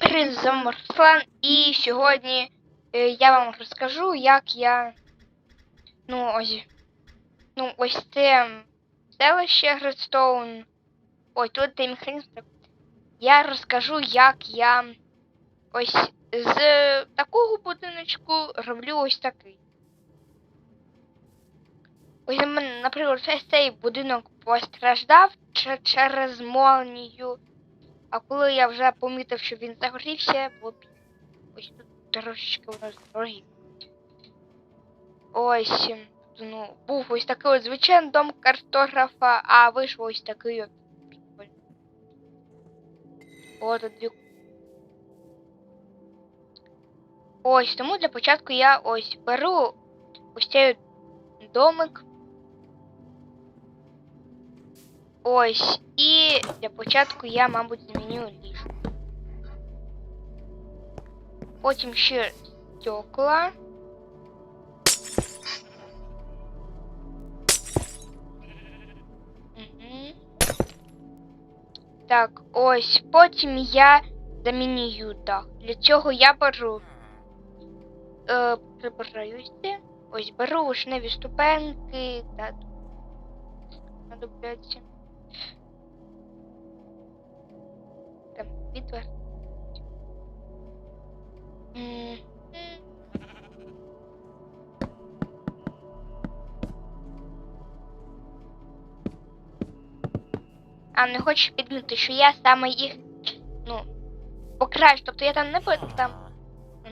з вами Руслан, і сьогодні е, я вам розкажу, як я. Ну, ось. Ну, ось це селище Гредстоун. Ой, тут цей механізм. Я розкажу, як я ось з такого будиночку роблю ось такий. Ось, наприклад, ось цей будинок постраждав через молнію. А коли я вже помітив, що він загорівся, пізно. Ось тут трошечки у нас дорогі. Ось, ну, був ось такий от звичайний дом картографа, а вийшов ось такий. От от дві. Ось, тому для початку я ось беру ось цей домик. Ось, і для початку я, мабуть, зміню ліжко. Потім ще стекла. Мгм. Так, ось. Потім я замінюю дах. Для цього я беру. Е, прибираюсь. це. Ось беру вишневі ступеньки та знадобляться. Там відвер. А не хочу підмітити, що я саме їх, ну, покращу. Тобто я там не там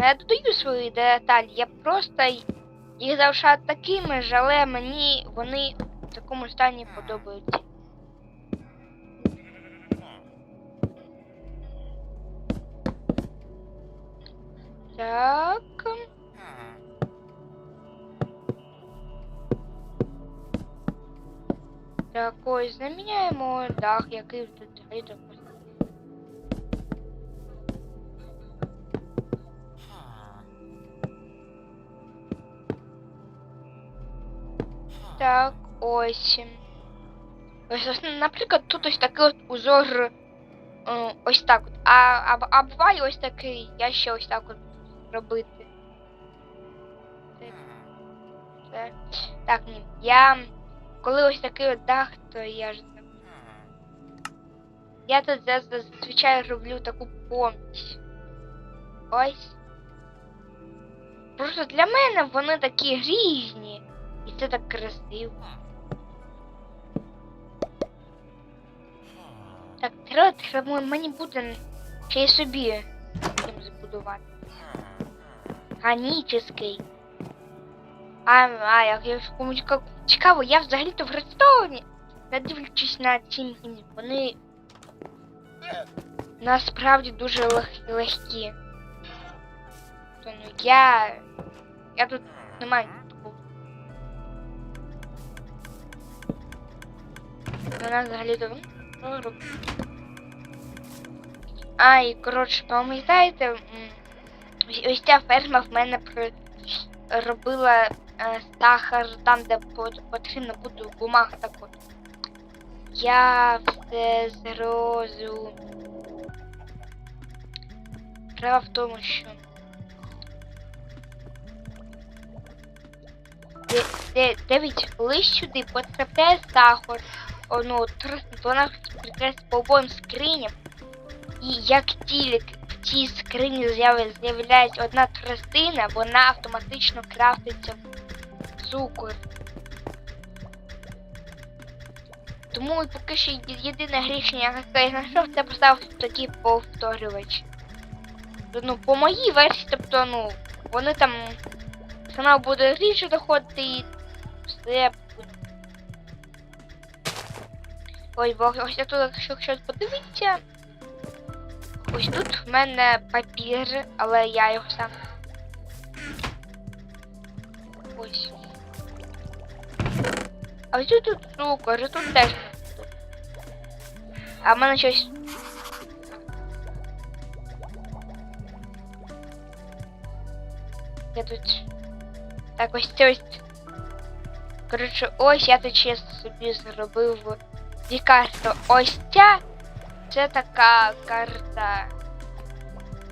не додаю свої деталі, я просто їх залишаю такими ж, але мені вони в такому стані подобаються. Так. Так, ось заміняємо дах, який тут взагалі так ось. Так, ось. Ось, ось, наприклад, тут ось такий от узор е, ось так от. А, а, а буває ось такий, я ще ось так от Робити. Так, ні. Я. Коли ось такий от дах, то я ж. Я тут зазвичай роблю таку поміч. Ось. Просто для мене вони такі різні. І це так красиво. Так, треба, треба мені буде ще й собі їм збудувати. Ганіческий. А, а, як я ж комусь як цікаво, я взагалі-то в Redstone, не дивлячись на ці механізми, вони насправді дуже лег, легкі. То, ну, я. Я тут не маю такого. Вона взагалі-то ну, роб- А, і коротше, пам'ятаєте, м, Ось- ця ферма в мене при... робила е, сахар там, де по- потрібно буде бумага так от. Я все зрозумів. Справа в тому, що. Дивіться, коли сюди потрапляє сахар, о, ну, тр- вона прикрасить по обоїм скриням, і як тільки в цій скрині з'являється одна тростина, вона автоматично крафтиться в цукор. Тому поки що єдине рішення, яке я знайшов, це поставити такий повторювач. Ну, по моїй версії, тобто, ну, вони там канал буде рідше доходити і все буде. Ой, бо ось я тут, якщо щось подивитися. Ось тут в мене папір, але я його сам. Ось. А ось тут цукор, і тут теж. А в мене щось. Я тут. Так, ось це ось. Коротше, ось я тут ще собі зробив дві карти. Ось ця. Це така карта.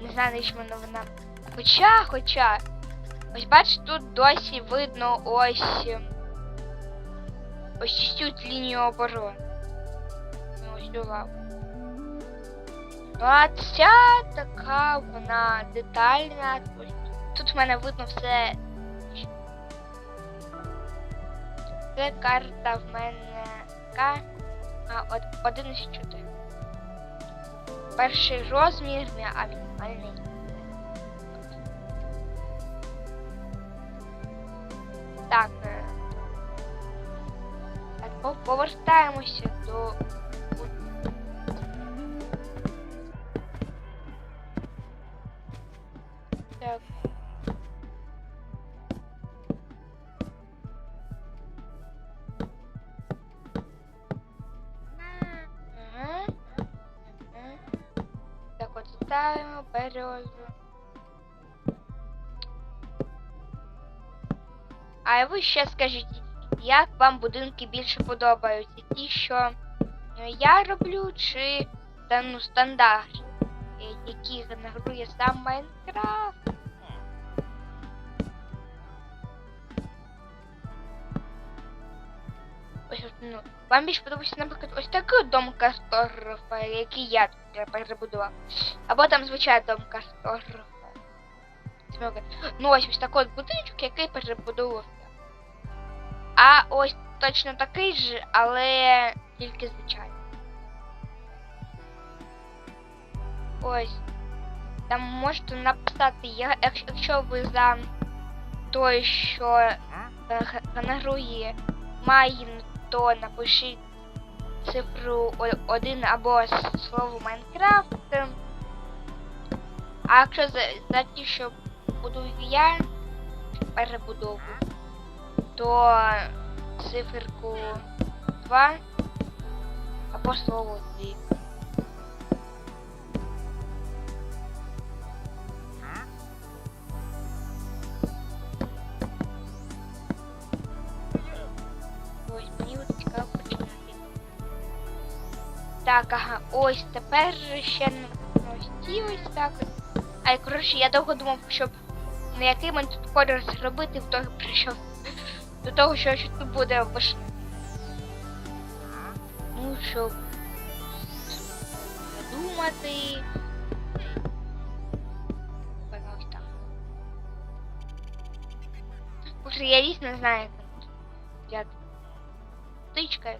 Не знаю, навіщо мене вона. Хоча, хоча. Ось бачиш, тут досі видно ось. ем, Ось цю лінію оборони. Ну, ось цю лаву. Ну, а ця така вона детальна. Тут в мене видно все. Це карта в мене. А, од, 11.4. Перший розмір, мі- а мінімальний. Так. е, Так, по- повертаємося до. ставимо. А ви ще скажіть, як вам будинки більше подобаються? Ті, що ну, я роблю, чи ну, стандарт, який які генерує сам Майнкрафт? Вам більше подобається, наприклад, ось такий дом картографа, який я тут перебудував. Або там звичайний дом картографа. Ну ось ось такий от будиночок, який перебудував. А ось точно такий же, але тільки звичайний. Ось. Там можете написати, якщо ви за той, що е, генерує Майн, то напишіть цифру 1 або слово Майнкрафт. А якщо за, за що буду я перебудову, то циферку 2 або слово 2. Так, ага, ось тепер ще ось ці ось так. А коротше, я довго думав, щоб на який мені тут колір зробити, в того прийшов до того, що тут буде вишня. Ну, щоб думати. Так. Може, я дійсно знаю, як взяти. Птичка.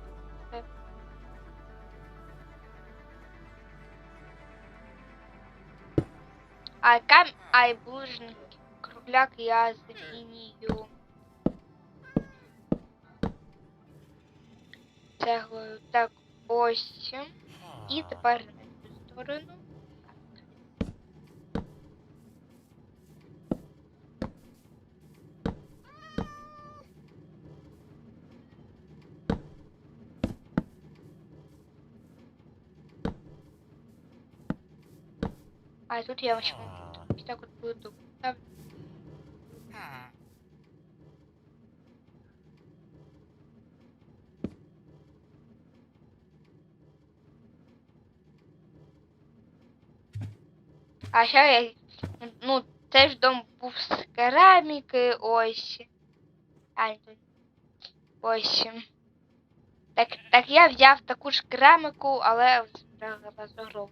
А кам... А й булыжник. Кругляк я замінюю. Цеглою. Так, ось. І тепер на цю сторону. А тут я вообще так от буду. А ще я, ну, теж дом був з кераміки, ось. А. Ось. Так, так я взяв таку ж кераміку, але розогров.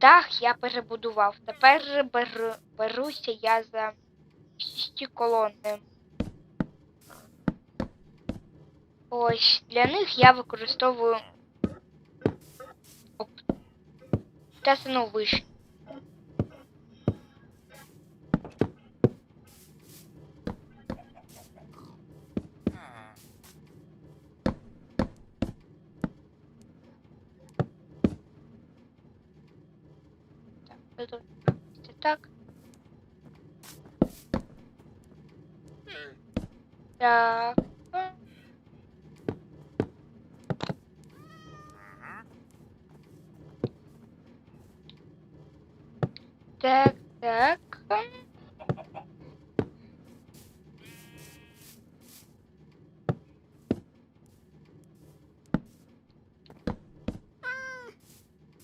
Дах я перебудував. Тепер беру, беруся я за шісті колони. Ось для них я використовую Оп. Тесану вишню. Так, це. Так. Так, так.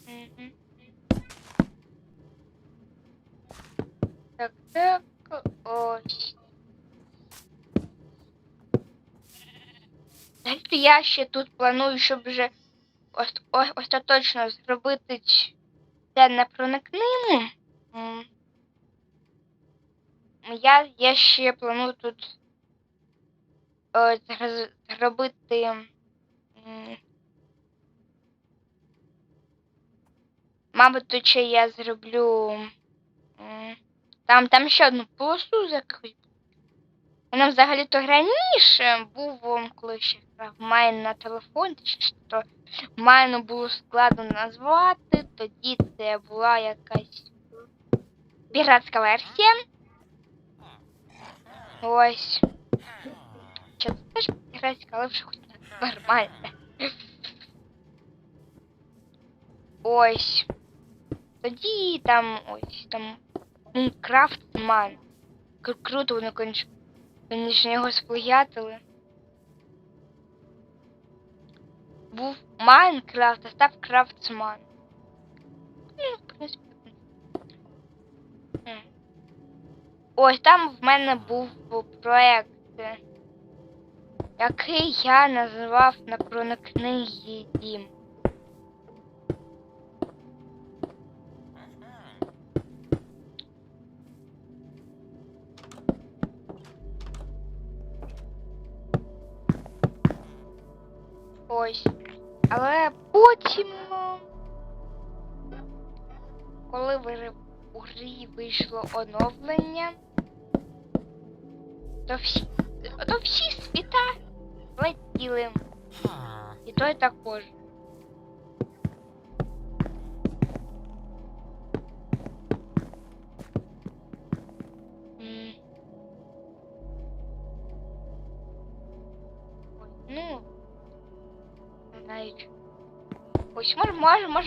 Мгм. Так, ось. Знаєте, я ще тут планую, щоб вже ос- остаточно зробити це непроникним. Я, я ще планую тут е, зробити. Мабуть, тут ще я зроблю. Там, там ще одну полосу закрию. Вона взагалі-то раніше був, коли ще грав Майн на телефон, що Майну було складно назвати, тоді це була якась піратська версія. Ось. Чи це теж піратська, але вже хоч нормально. Ось. Тоді там ось там Крафтман. Круто вони конч. Вони ж його сплагіатили. Був Майнкрафт, а став Крафтсман. Ну, в принципі. Ось там в мене був проект, е, який я назвав на проникний дім. Ось. Але потім, е, коли в у грі вийшло оновлення, то всі, то всі світа летіли. І той також.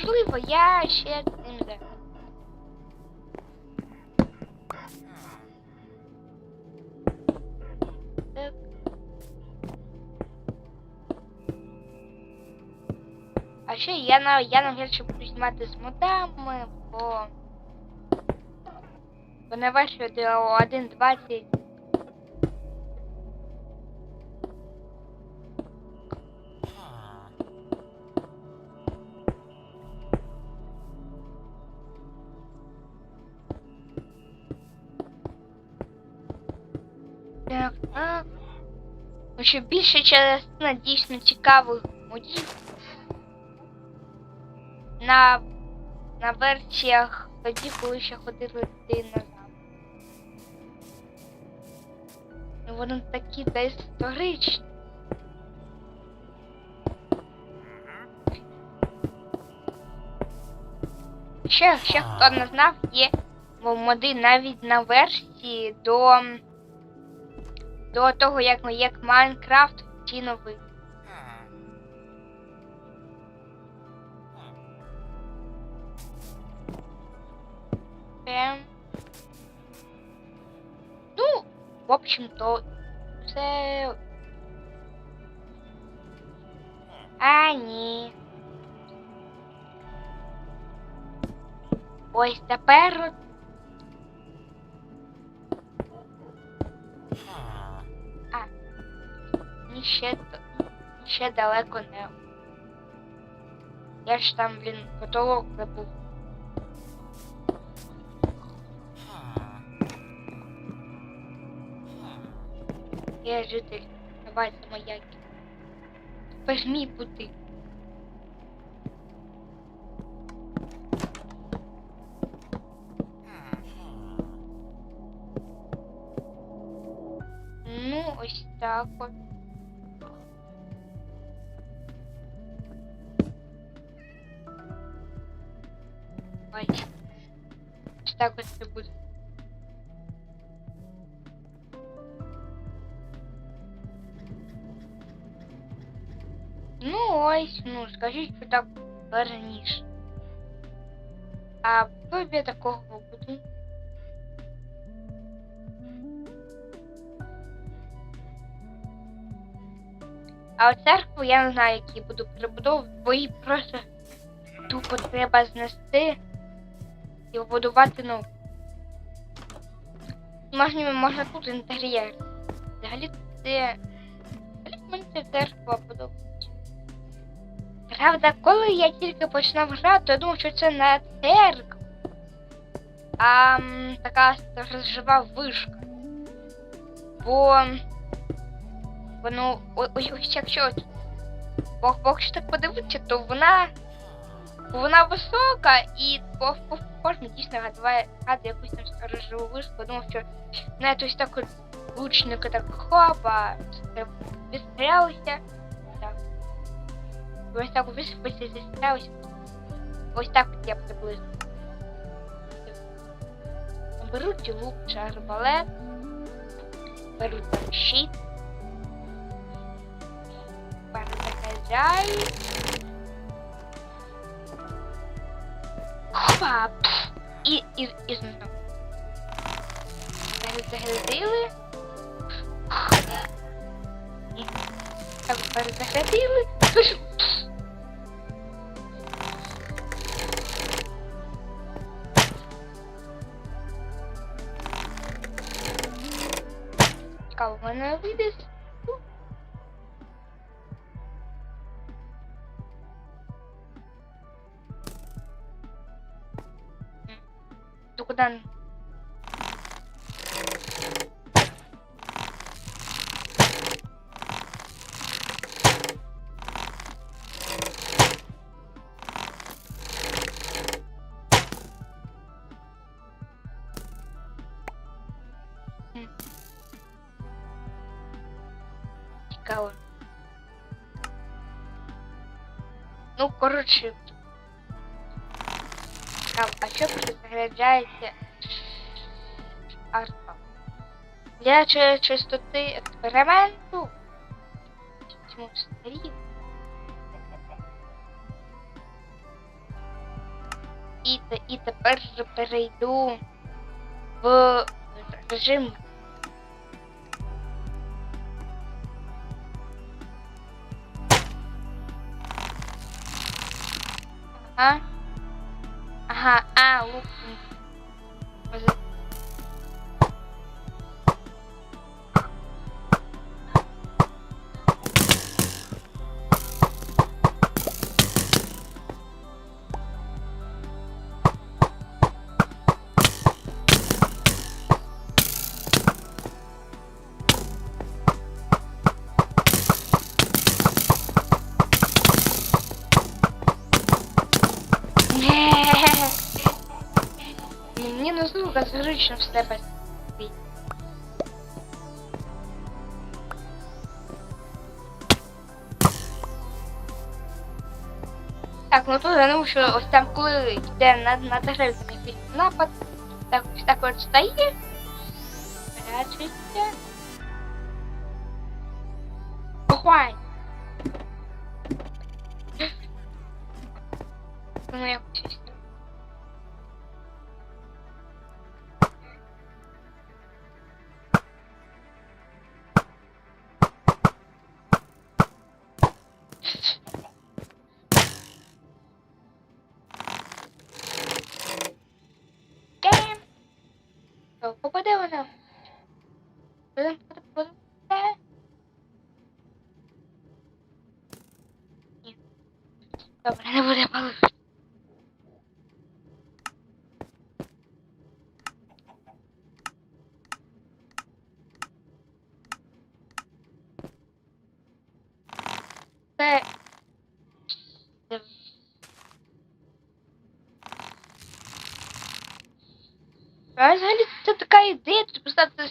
Можливо, я ще цим за. Так. А ще я на я навряд буду знімати з модами, бо на версію до 1.20 що більша частина дійсно цікавих модів на, на версіях тоді, коли ще ходили динозаври. Ну, Вони такі доісторичні. Ще, ще хто не знав, є моди навіть на версії до до того, як, ми як Майнкрафт ті новий. Ем. Ну, в общем-то, це. А, ні. Ось тепер. Ще, ще далеко не. Я ж там, блін, потолок забув. Я житель. Давай самояки. Тепер мій будинок. Ну, ось так от. Так ось це буде. Ну ось, ну скажіть, що так раніше. А тобі такого буде. А от церкву я не знаю, які буду перебудовувати, бо її просто тупо треба знести і побудувати нову. Можна, можна тут інтер'єр. Взагалі це. Взагалі мені це церква подобається. Правда, коли я тільки починав грати, я думав, що це не церква, а така жива вишка. Бо. Бо ну, ось, якщо Бог Бог ще так подивитися, то вона. Вона висока і по, формі дійсно гадає гадає якусь там сторожову вишку. Я думав, що навіть ось так от лучники так хопа, відстрілялися. Так. Ось так висипався, зістрілялися. Ось так я приблизно. Беруть лук чи арбалет, беруть там щит, перезаряджають. Хопа! пф, І, і, і знову. Перезагрузили. Перезагрузили. Пш, пф. Цікаво, в мене вийде. Ну, коротше. Цікаво, а що перезаряджається арка? Для чи- чистоти експерименту. Чому старі? І, і тепер перейду в режим. Ага. Ага, а, лук. Може- Не звука звичайно все. Так, ну тут я думаю, що ось там, коли йде на, на дерев там якийсь напад, так ось так от стає, прячеться. Бухай! Ну, якось ada mana? Belum belum Gak pernah boleh apa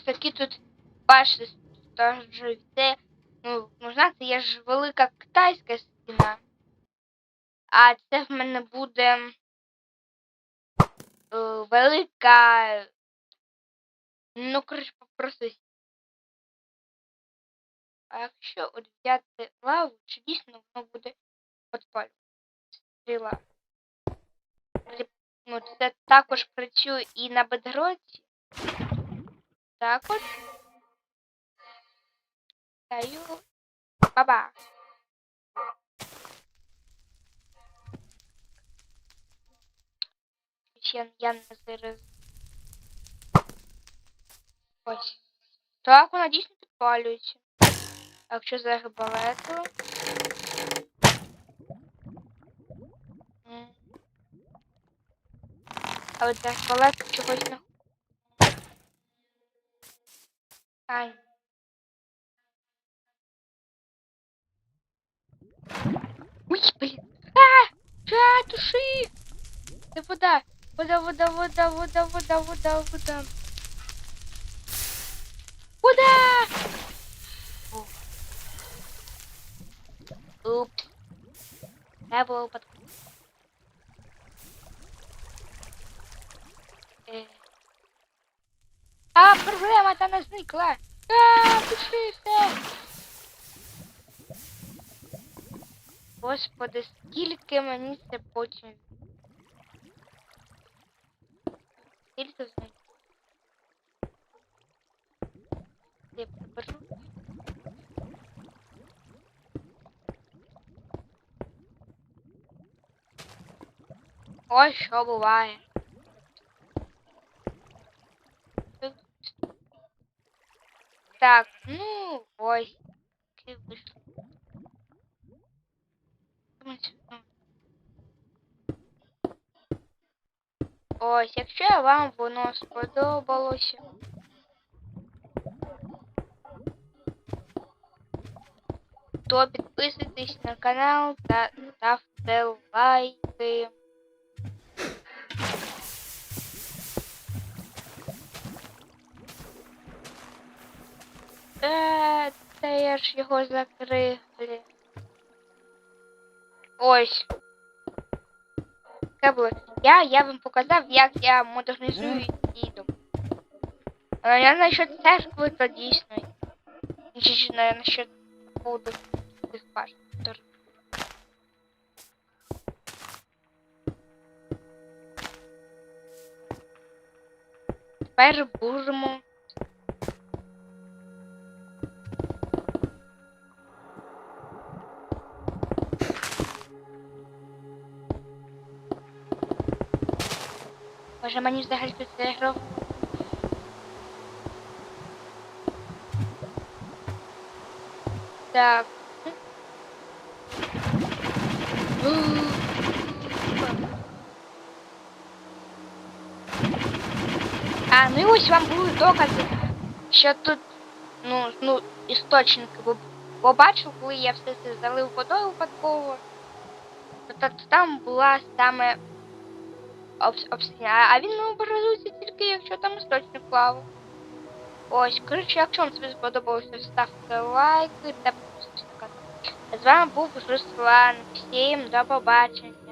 такі тут башти стажі. Це, ну, можна, це є ж велика китайська стіна. А це в мене буде е, велика. Ну, коротше, просто. А якщо от взяти лаву, чи дійсно воно буде підпалювати? Стріла. Ну, це також працює і на бедроці. Так от. Даю. Баба. Я, я не. Ось. Так, вона дійсно підпалюється. А якщо за арбалету. М. А от за арбалету чогось не. Ай. Ой, блін. А! Жа, туши! Це вода. Вода, вода, вода, вода, вода, вода, вода. Вода! О. Упс. Я було випадку. А, проблема та не зникла. А, пиши все. Господи, скільки мені це потім. Скільки знайти? Я приберу. Ось що буває. Так, ну вийшло. Ось, якщо вам воно сподобалося. То підписуйтесь на канал та ставте лайки. Е, це я ж його закрив. блін. Ось. Кабли. Я, я вам показав, як я модернізую діду. Але я насчет церкви то дійсно. Чи насчет буду тих. Тепер будемо. Може мені взагалі тут заіграв? Так. А, ну і ось вам були докази, що тут, ну, ну, істочники, бо, бо коли я все це залив водою випадково, то, то там була саме обс- обстріляє. А він не образується тільки, якщо там істочник плавав. Ось, коротше, якщо вам тобі сподобалося, ставте лайки та підписуйтесь на канал. З вами був Руслан. Всім до побачення.